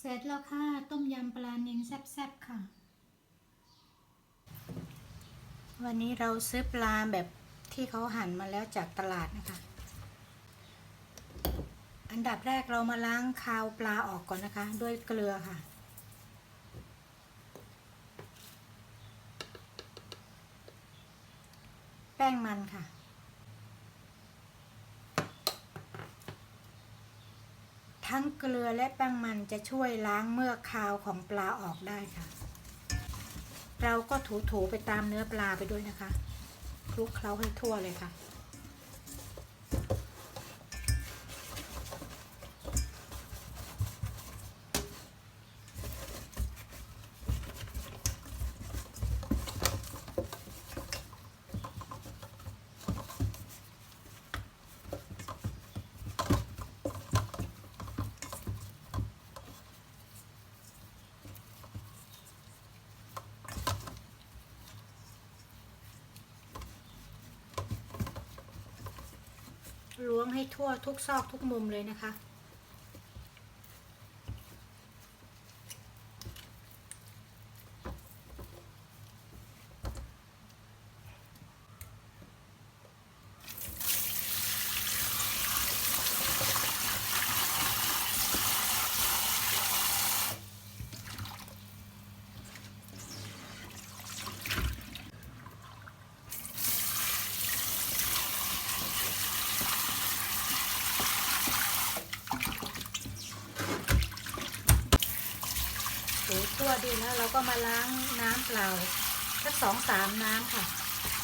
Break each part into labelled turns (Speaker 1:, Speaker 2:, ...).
Speaker 1: เสร็จแล้วค่ะ ต้มยำปลานิลแซ่บๆค่ะ วันนี้เราซื้อปลาแบบที่เขาหั่นมาแล้วจากตลาดนะคะ อันดับแรกเรามาล้างคาวปลาออกก่อนนะคะ ด้วยเกลือค่ะแป้งมันค่ะ ทั้งเกลือและแป้งมันจะช่วยล้างเมือกคาวของปลาออกได้ค่ะ เราก็ถูๆไปตามเนื้อปลาไปด้วยนะคะคลุกเคล้าให้ทั่วเลยค่ะ ล้วงให้ทั่วทุกซอกทุกมุมเลยนะคะ ก็มาล้างน้ำเปล่าสักสองสามน้ำค่ะ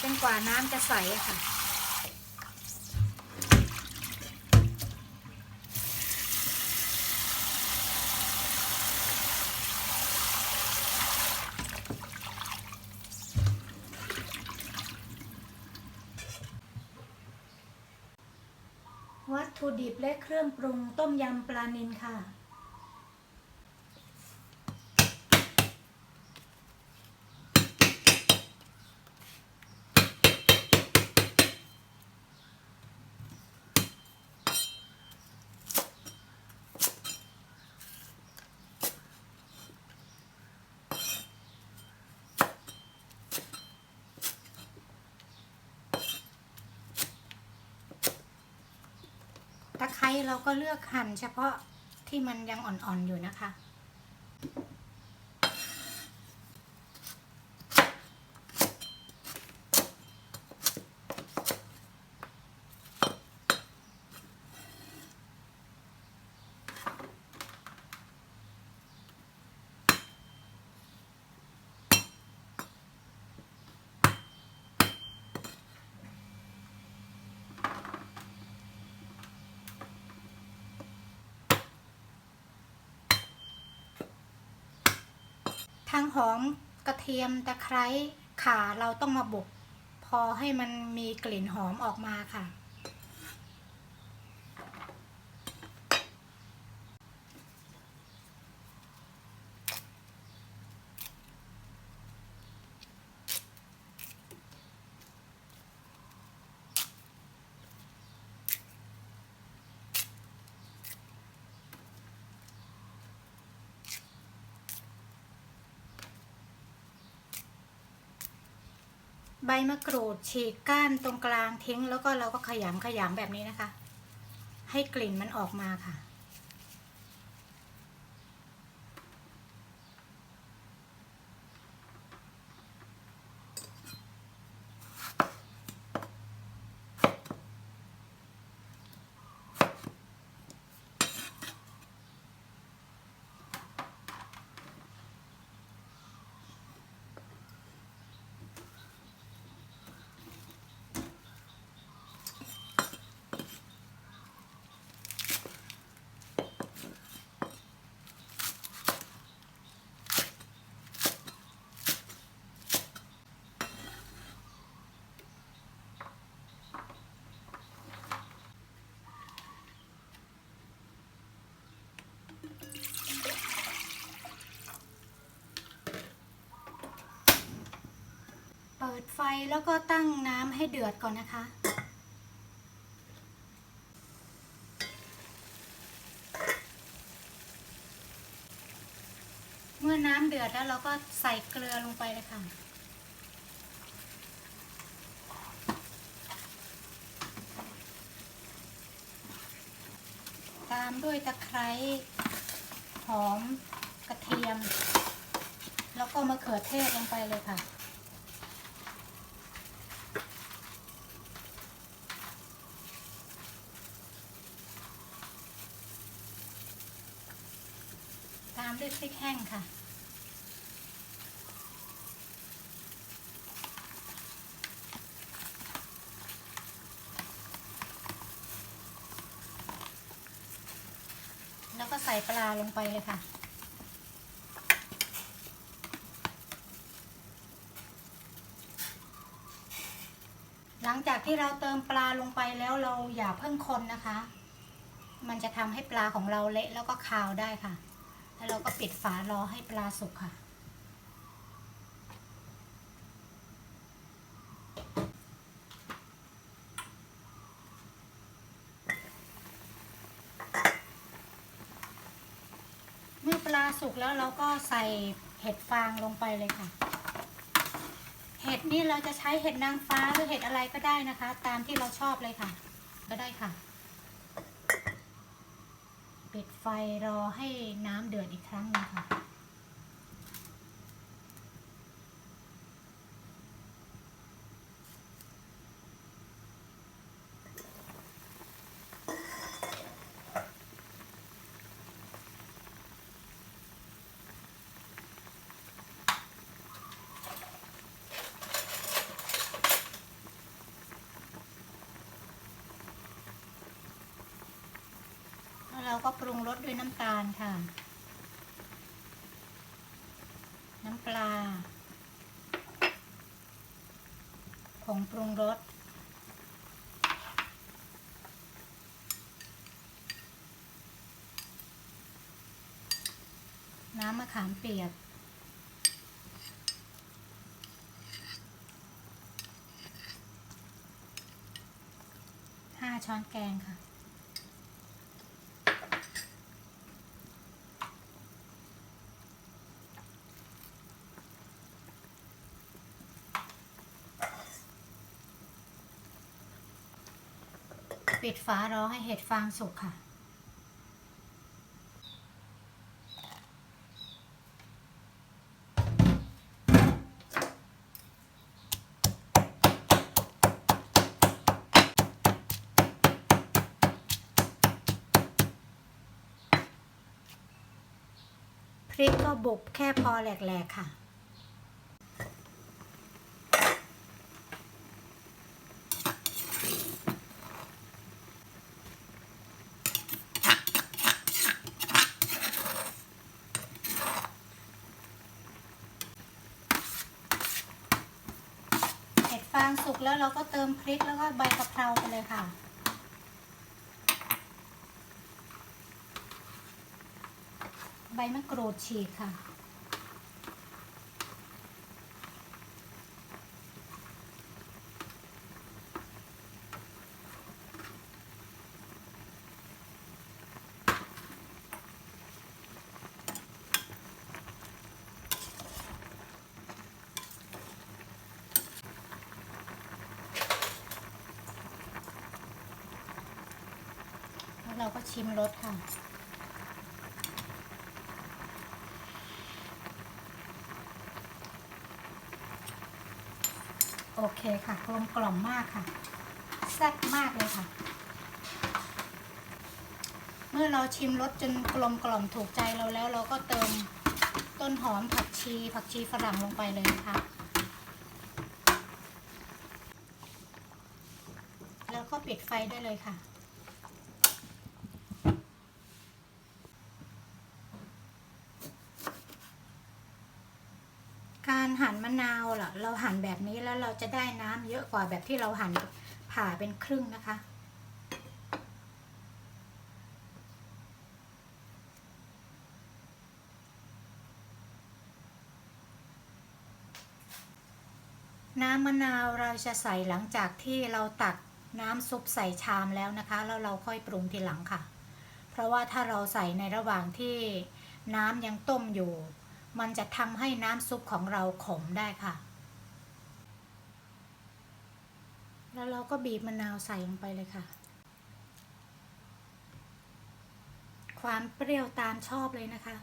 Speaker 1: จนกว่าน้ำจะใสค่ะ วัตถุดิบและเครื่องปรุงต้มยำปลานิลค่ะ เราก็เลือกหั่นเฉพาะที่มันยังอ่อนๆอยู่นะคะ ทั้งหอมกระเทียมตะไคร้ข่าเราต้องมาบุกพอให้มันมีกลิ่นหอมออกมาค่ะ ใบมะกรูดฉีกก้านตรงกลางทิ้ง แล้วก็เราก็ขยำขยำแบบนี้นะคะ ให้กลิ่นมันออกมาค่ะ ปิดไฟแล้วก็ตั้งน้ำให้เดือดก่อนนะคะ เมื่อน้ำเดือดแล้วเราก็ใส่เกลือลงไปเลยค่ะตามด้วยตะไคร้หอมกระเทียม แล้วก็มะเขือเทศลงไปเลยค่ะามด้วยพริกแห้งค่ะ แล้วก็ใส่ปลาลงไปเลยค่ะหลังจากที่เราเติมปลาลงไปแล้วเราอย่าเพิ่งคนนะคะ มันจะทำให้ปลาของเราเละแล้วก็คาวได้ค่ะ แล้วเราก็ปิดฝารอให้ปลาสุกค่ะ เมื่อปลาสุกแล้วเราก็ใส่เห็ดฟางลงไปเลยค่ะ เห็ดนี่เราจะใช้เห็ดนางฟ้าหรือเห็ดอะไรก็ได้นะคะ ตามที่เราชอบเลยค่ะ ก็ได้ค่ะ ปิดไฟรอให้น้ำเดือดอีกครั้งนึงค่ะ ก็ปรุงรสด้วยน้ำตาลค่ะ น้ำปลา ผงปรุงรส น้ำมะขามเปียกห้าช้อนแกงค่ะ ปิดฝารอให้เห็ดฟางสุกค่ะ พริกก็บุบแค่พอแหลกๆค่ะ ฟางสุกแล้วเราก็เติมพริกแล้วก็ใบกะเพราไปเลยค่ะใบมะกรูดฉีกค่ะ เราก็ชิมรสค่ะโอเคค่ะกลมกล่อมมากค่ะแซ่บมากเลยค่ะ เมื่อเราชิมรสจนกลมกล่อมถูกใจเราแล้ว เราก็เติมต้นหอมผักชี ผักชีฝรั่งลงไปเลยนะคะ แล้วก็ปิดไฟได้เลยค่ะ การหั่นมะ นาวล่ะเราหั่นแบบนี้แล้วเราจะได้น้ำเยอะกว่าแบบที่เราหั่นผ่าเป็นครึ่งนะคะ น้ำมะนาวเราจะใส่หลังจากที่เราตักน้ำซุปใส่ชามแล้วนะคะ แล้วเราค่อยปรุงทีหลังค่ะ เพราะว่าถ้าเราใส่ในระหว่างที่น้ำยังต้มอยู่ มันจะทำให้น้ำซุปของเราขมได้ค่ะ แล้วเราก็บีบมะนาวใส่ลงไปเลยค่ะ ความเปรี้ยวตามชอบเลยนะคะ